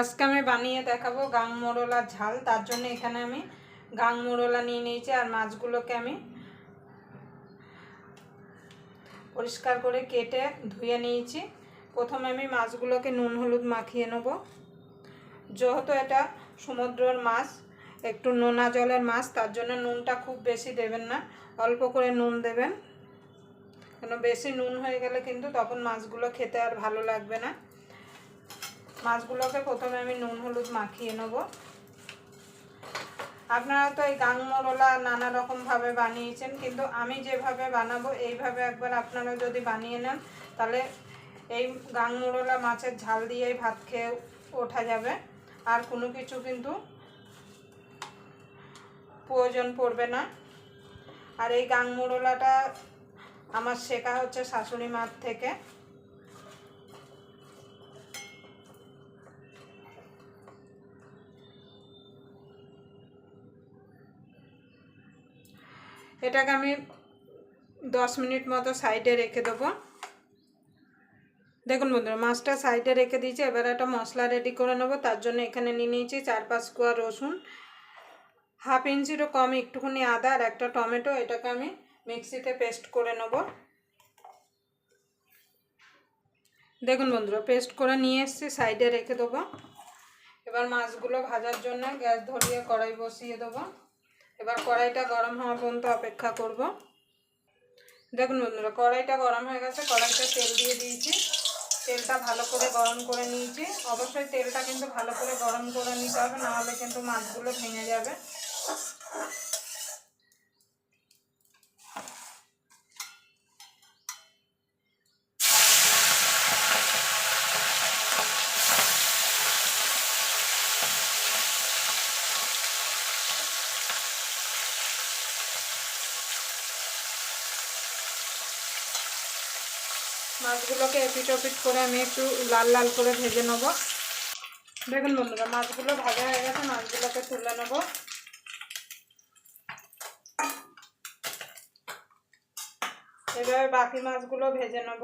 আজকে আমি বানিয়ে দেখাবো গাং মোরলার ঝাল, তার জন্য এখানে আমি গাং নিয়ে নিয়েছি আর মাছগুলোকে আমি পরিষ্কার করে কেটে ধুয়ে নিয়েছি। প্রথমে আমি মাছগুলোকে নুন হলুদ মাখিয়ে নেব। যেহেতু এটা সমুদ্রের মাছ, একটু নোনা জলের মাছ, তার জন্য নুনটা খুব বেশি দেবেন না, অল্প করে নুন দেবেন। কেন বেশি নুন হয়ে গেলে কিন্তু তখন মাছগুলো খেতে আর ভালো লাগবে না। মাছগুলোকে প্রথমে আমি নুন, হলুদ মাখিয়ে নেব। আপনারা তো এই গাংমরলা নানা রকমভাবে বানিয়েছেন, কিন্তু আমি যেভাবে বানাবো, এইভাবে একবার আপনারা যদি বানিয়ে নেন, তাহলে এই গাংমরলা মাছের ঝাল দিয়েই ভাত খেয়ে ওঠা যাবে। আর কোনো কিছু কিন্তু প্রয়োজন পড়বে না। আর এই গাংমরলাটা আমার শেখা হচ্ছে শাশুড়ি মার থেকে। এটাকে আমি দশ মিনিট মতো সাইডে রেখে দেবো। দেখুন বন্ধুরা, মাছটা সাইডে রেখে দিয়েছি। এবার একটা মশলা রেডি করে নেব। তার জন্য এখানে নিয়ে নিয়েছি চার পাঁচ কোয়া রসুন, হাফ ইঞ্চিরও কম একটুখানি আদা আর একটা টমেটো। এটাকে আমি মিক্সিতে পেস্ট করে নেব। দেখুন বন্ধুরা, পেস্ট করে নিয়ে এসছি, সাইডে রেখে দেবো। এবার মাছগুলো ভাজার জন্য গ্যাস ধরিয়ে কড়াই বসিয়ে দেবো। এবার কড়াইটা গরম হওয়া পর্যন্ত অপেক্ষা করব। দেখুন বন্ধুরা, কড়াইটা গরম হয়ে গেছে কড়াইটা তেল দিয়ে দিয়েছি। তেলটা ভালো করে গরম করে নিয়েছি। অবশ্যই তেলটা কিন্তু ভালো করে গরম করে নিতে হবে, নাহলে কিন্তু মাছগুলো ভেঙে যাবে। মাছগুলোকে এপিট ওপিট করে আমি একটু লাল লাল করে ভেজে নেব। দেখুন বন্ধুরা, মাছগুলো ভাজা হয়ে গেছে, মাছগুলোকে তুলে নেব। এবার বাকি মাছগুলো ভেজে নেব।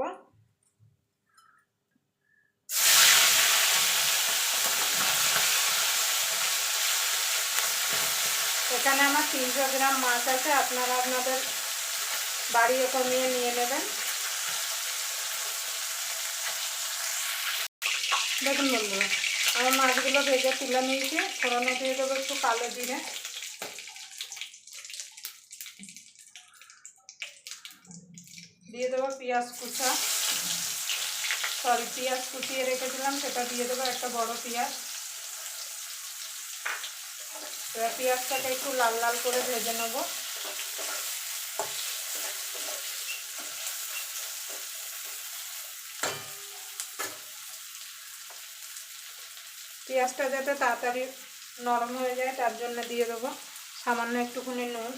এখানে আমার তিনশো গ্রাম মাছ আছে, আপনারা আপনাদের বাড়িয়ে কমিয়ে নিয়ে নেবেন। দেখুন বন্ধুরা, আমার মাছগুলো ভেজে তুলে নিয়েছি ফোড়নো দিয়ে দেবো একটু কালো জিরে। দিয়ে দেবো পেঁয়াজ কুচা। সরি পেঁয়াজ কুচিয়ে রেখেছিলাম, সেটা দিয়ে দেবো একটা বড় পেঁয়াজ। পেঁয়াজটাকে একটু লাল লাল করে ভেজে নেব। পেঁয়াজটা যাতে তাড়াতাড়ি নরম হয়ে যায়, তার জন্য দিয়ে দেবো সামান্য একটুখানি নুন।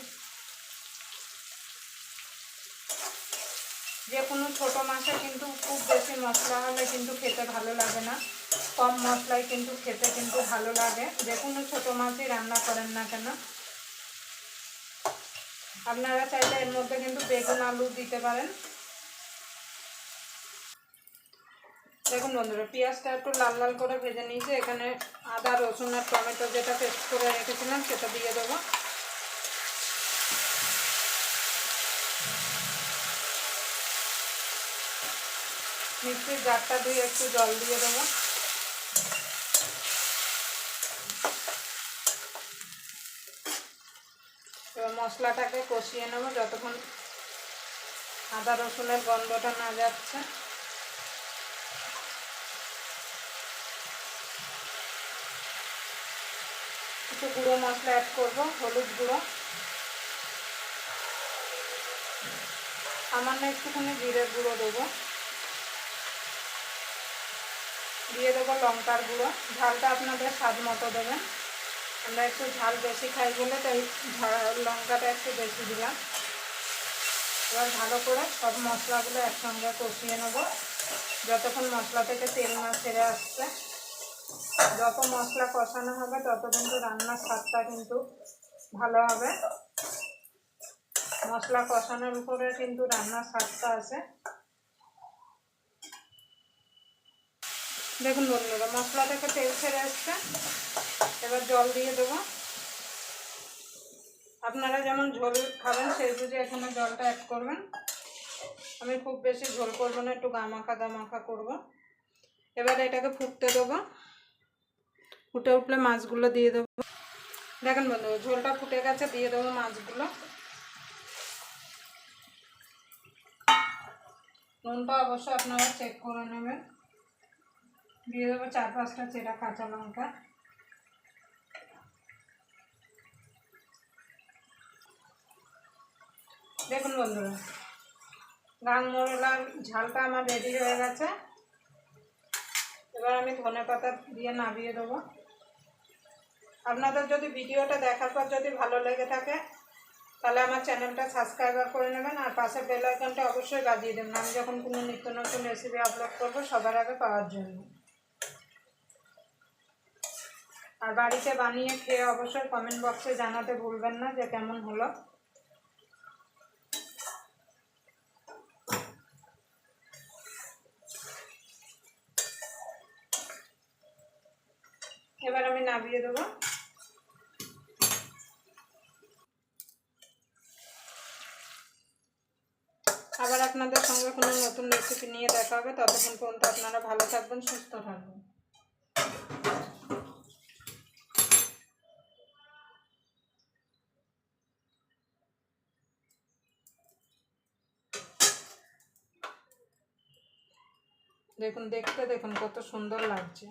যে কোনো ছোটো মাছে কিন্তু খুব বেশি মশলা হলে কিন্তু খেতে ভালো লাগে না। কম মশলায় কিন্তু খেতে কিন্তু ভালো লাগে। যে কোনো ছোটো মাছই রান্না করেন না কেন। আপনারা চাইলে এর মধ্যে কিন্তু বেগুন আলু দিতে পারেন। দেখুন বন্ধুরা, পেঁয়াজটা একটু লাল লাল করে ভেজে নিয়েছি। এখানে আদা, রসুন আর টমেটো যেটা পেস্ট করে রেখেছিলাম, সেটা দিয়ে দেবো। মিক্সির জারটা দিয়ে একটু জল দিয়ে দেবো। এবার মশলাটাকে কষিয়ে নেব, যতক্ষণ আদা, রসুনের গন্ধটা না যাচ্ছে। কিছু গুঁড়ো মশলা অ্যাড করব, হলুদ গুঁড়ো। সামান্য একটুখানি জিরের গুঁড়ো দেবো। দিয়ে দেবো লঙ্কার গুঁড়ো। ঝালটা আপনাদের স্বাদ মতো দেবেন। আমরা একটু ঝাল বেশি খাই বলে, তাই লঙ্কাটা একটু বেশি দিলাম। এবার ভালো করে সব মশলাগুলো একসঙ্গে কষিয়ে নেব। যতক্ষণ মশলা থেকে তেল না ছেড়ে আসছে যত মশলা কষানো হবে তত কিন্তু রান্নার স্বাদটা কিন্তু ভালো হবে। মশলা কষানোর উপরে কিন্তু রান্নার স্বাদটা আছে। দেখুন বন্ধুরা, মশলা থেকে তেল ছেড়ে এসছে। এবার জল দিয়ে দেবো। আপনারা যেমন ঝোল খাবেন, সেই বুঝে এখানে জলটা অ্যাড করবেন। আমি খুব বেশি ঝোল করব না, একটু গামাখা গামাখা করব। এবার এটাকে ফুটতে দেবো। ফুটে উঠলে মাছগুলো দিয়ে দেবো। দেখেন বন্ধু, ঝোলটা ফুটে গেছে, দিয়ে দেবো মাছগুলো। নুনটা অবশ্যই আপনারা চেক করে নেবেন। দিয়ে দেবো চার পাঁচটা চেরা কাঁচা লঙ্কা। দেখুন বন্ধুরা গান মোরলার ঝালটা আমার রেডি হয়ে গেছে। এবার আমি ধনে পাতা দিয়ে নামিয়ে দেবো। আপনাদের যদি ভিডিওটা দেখার পর যদি ভালো লেগে থাকে, তাহলে আমার চ্যানেলটা সাবস্ক্রাইবার করে নেবেন, আর পাশে বেল আইকনটা অবশ্যই বাজিয়ে দেবেন। আমি যখন কোনো নিত্য নতুন রেসিপি আপলোড করব, সবার আগে পাওয়ার জন্য। আর বাড়িতে বানিয়ে খেয়ে অবশ্যই কমেন্ট বক্সে জানাতে ভুলবেন না যে কেমন হলো। এবার আমি নামিয়ে দেবো। আবার আপনাদের সঙ্গে কোনো নতুন রেসিপি নিয়ে দেখা হবে। ততক্ষণ পর্যন্ত আপনারা ভালো থাকবেন, সুস্থ থাকবেন। দেখুন, দেখতে দেখুন, কত সুন্দর লাগছে।